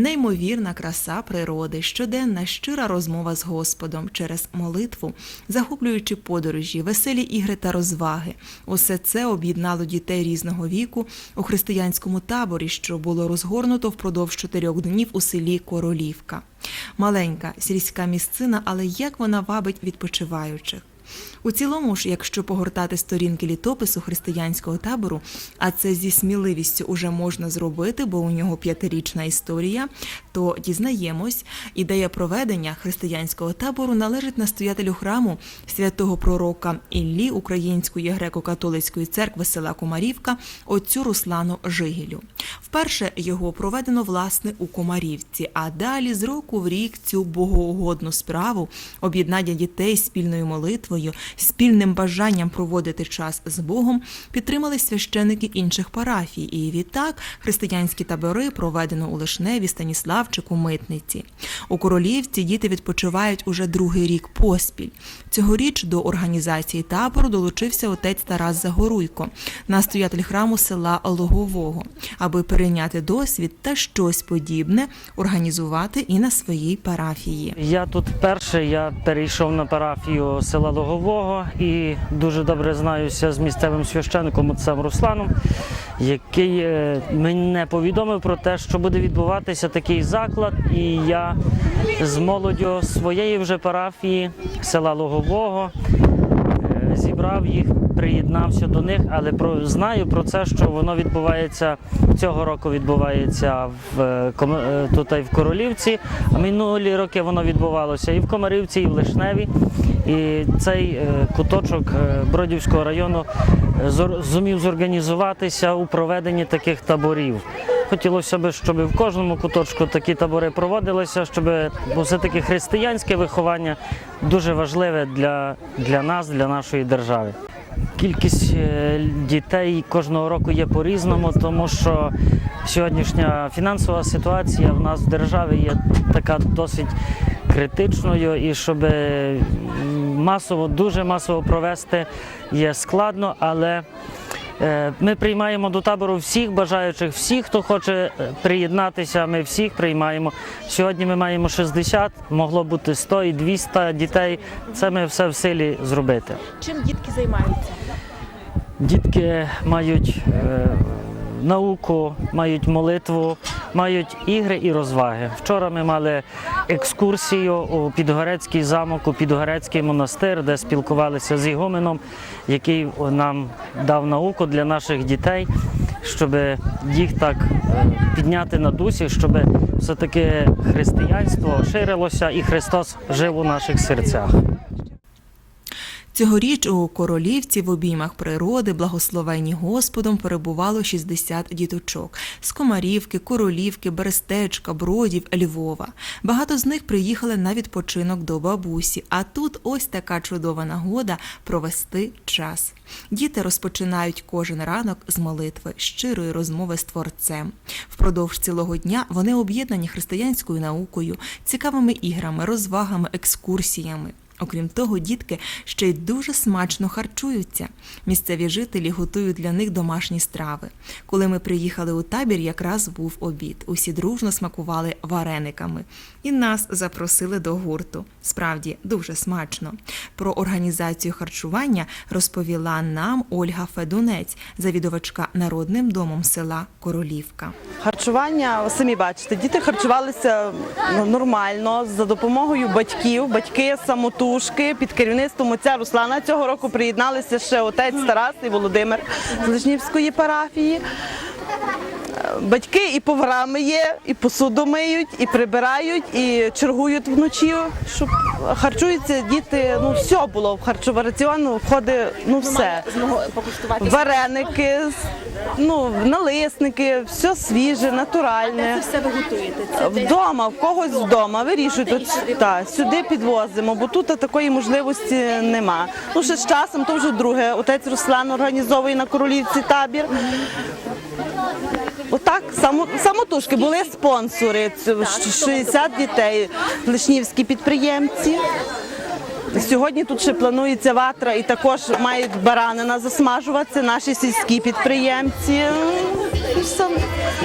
неймовірна краса природи, щоденна щира розмова з Господом через молитву, захоплюючи подорожі, веселі ігри та розваги. Усе це об'єднало дітей різного віку у християнському таборі, що було розгорнуто впродовж чотирьох днів у селі Королівка. Маленька сільська місцина, але як вона вабить відпочиваючих. У цілому ж, якщо погортати сторінки літопису християнського табору, а це зі сміливістю уже можна зробити, бо у нього п'ятирічна історія, то дізнаємось, ідея проведення християнського табору належить настоятелю храму святого пророка Іллі Української греко-католицької церкви села Комарівка отцю Руслану Жигілю. Вперше його проведено власне у Комарівці, а далі з року в рік цю богоугодну справу об'єднання дітей спільною молитвою, спільним бажанням проводити час з Богом підтримали священики інших парафій. І відтак християнські табори проведено у Лишневі, Станіславчику, Митниці. У Королівці діти відпочивають уже другий рік поспіль. Цьогоріч до організації табору долучився отець Тарас Загоруйко, настоятель храму села Логового, аби перейняти досвід та щось подібне організувати і на своїй парафії. Я тут вперше я перейшов на парафію села Логового і дуже добре знаюся з місцевим священником отцем Русланом, який е, мене повідомив про те, що буде відбуватися такий заклад. І я з молоддю своєї вже парафії села Логового е, зібрав їх, приєднався до них, але про знаю про це, що воно відбувається цього року. Відбувається в е, тут в Королівці. А минулі роки воно відбувалося і в Комарівці, і в Лишневі. І цей е, куточок е, Бродівського району е, зумів зорганізуватися у проведенні таких таборів. Хотілося б, щоб в кожному куточку такі табори проводилися, щоб бо все-таки християнське виховання дуже важливе для, для нас, для нашої держави. Кількість дітей кожного року є по-різному, тому що сьогоднішня фінансова ситуація в нас в державі є така досить критичною, і щоб масово, дуже масово провести є складно, але Е, Ми приймаємо до табору всіх бажаючих, всіх, хто хоче е, приєднатися. Ми всіх приймаємо. Сьогодні ми маємо 60, могло бути 100 і 200 дітей. Це ми все в силі зробити. Чим дітки займаються? Дітки мають е, науку, мають молитву, мають ігри і розваги. Вчора ми мали екскурсію у Підгорецький замок, у Підгорецький монастир, де спілкувалися з Ігуменом, який нам дав науку для наших дітей, щоб їх так е, підняти на дусі, щоб все-таки християнство ширилося і Христос жив у наших серцях. Цьогоріч у Королівці в обіймах природи, благословені Господом, перебувало 60 діточок з Комарівки, Королівки, Берестечка, Бродів, Львова. Багато з них приїхали на відпочинок до бабусі. А тут ось така чудова нагода провести час. Діти розпочинають кожен ранок з молитви, щирої розмови з творцем. Впродовж цілого дня вони об'єднані християнською наукою, цікавими іграми, розвагами, екскурсіями. Окрім того, дітки ще й дуже смачно харчуються. Місцеві жителі готують для них домашні страви. Коли ми приїхали у табір, якраз був обід. Усі дружно смакували варениками. І нас запросили до гурту. Справді дуже смачно. Про організацію харчування розповіла нам Ольга Федунець, завідувачка народним домом села Королівка. Харчування, самі бачите, діти харчувалися ну, нормально за допомогою батьків, батьки самотужки під керівництвом отця Руслана. Цього року приєдналися ще отець Тарас і Володимир з Лежнівської парафії. Батьки і поварами є, і посуду миють, і прибирають, і чергують вночі, щоб харчуються діти. Ну все було в харчовий раціон, входить ну все. Вареники, ну, налисники, все свіже, натуральне. Це все ви готуєте. Вдома, в когось вдома вирішують. От, та, сюди підвозимо, бо тут такої можливості нема. Ну, ще з часом, то вже друге. Отець Руслан організовує на королівці табір. Отак, само, самотужки були спонсори, 60 дітей, лишнівські підприємці. Сьогодні тут ще планується ватра і також мають баранина засмажувати наші сільські підприємці.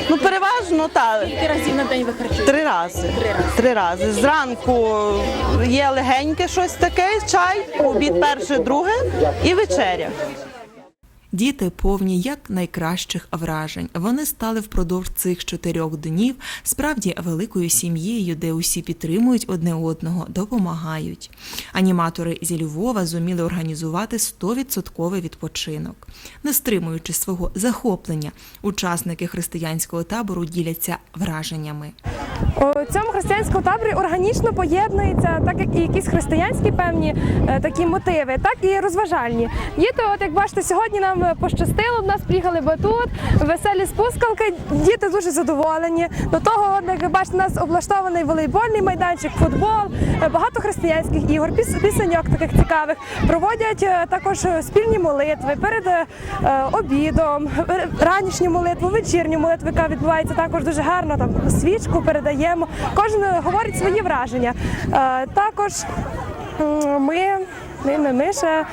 Ну, переважно, так. Скільки разів на день ви харчуєте? Три рази. Три рази. Три рази. Зранку є легеньке щось таке, чай, обід перше, друге і вечеря. Діти повні як найкращих вражень. Вони стали впродовж цих чотирьох днів справді великою сім'єю, де усі підтримують одне одного, допомагають. Аніматори зі Львова зуміли організувати 100% відпочинок. Не стримуючи свого захоплення, учасники християнського табору діляться враженнями. У цьому християнському таборі органічно поєднується, так як і якісь християнські певні е, такі мотиви, так і розважальні. Діти, от як бачите, сьогодні нам пощастило. У нас приїхали батут, веселі спускалки. Діти дуже задоволені. До того, як ви бачите, у нас облаштований волейбольний майданчик, футбол, е, багато християнських ігор, піс- пісеньок таких цікавих. Проводять е, також спільні молитви перед обідом, ранішню молитву, вечірню молитву, яка відбувається також дуже гарно. Там свічку передаємо. Кожен говорить свої враження. Е, Також ми, не ми, ще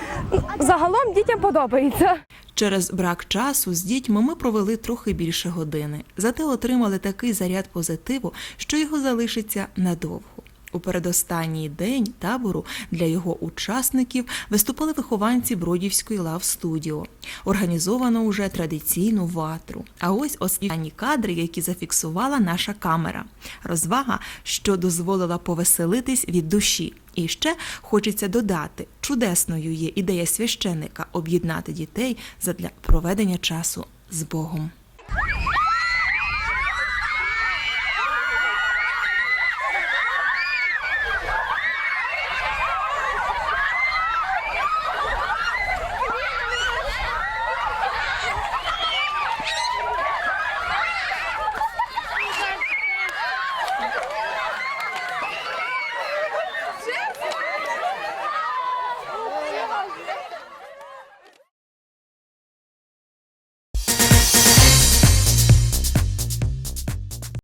загалом дітям подобається. Через брак часу з дітьми ми провели трохи більше години, зате отримали такий заряд позитиву, що його залишиться надовго. У передостанній день табору для його учасників виступали вихованці Бродівської лав студіо. Організовано уже традиційну ватру. А ось останні кадри, які зафіксувала наша камера. Розвага, що дозволила повеселитись від душі. І ще хочеться додати, чудесною є ідея священника об'єднати дітей задля проведення часу з Богом. Thank you.